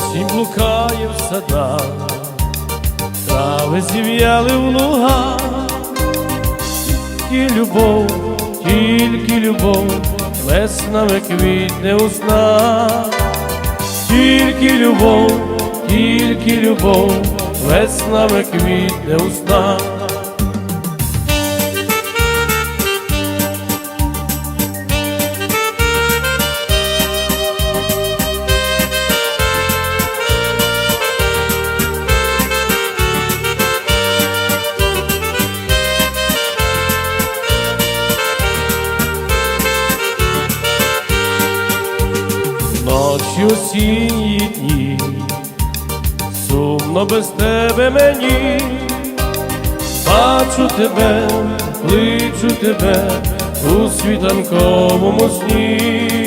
Осінь блукає в садах, трави зів'яли в лугах, тільки любов, тільки любов, веснами квітне у тільки любов, тільки любов, веснами квітне у. Ночі осінні дні, сумно без тебе мені, бачу тебе, кличу тебе у світанковому сні.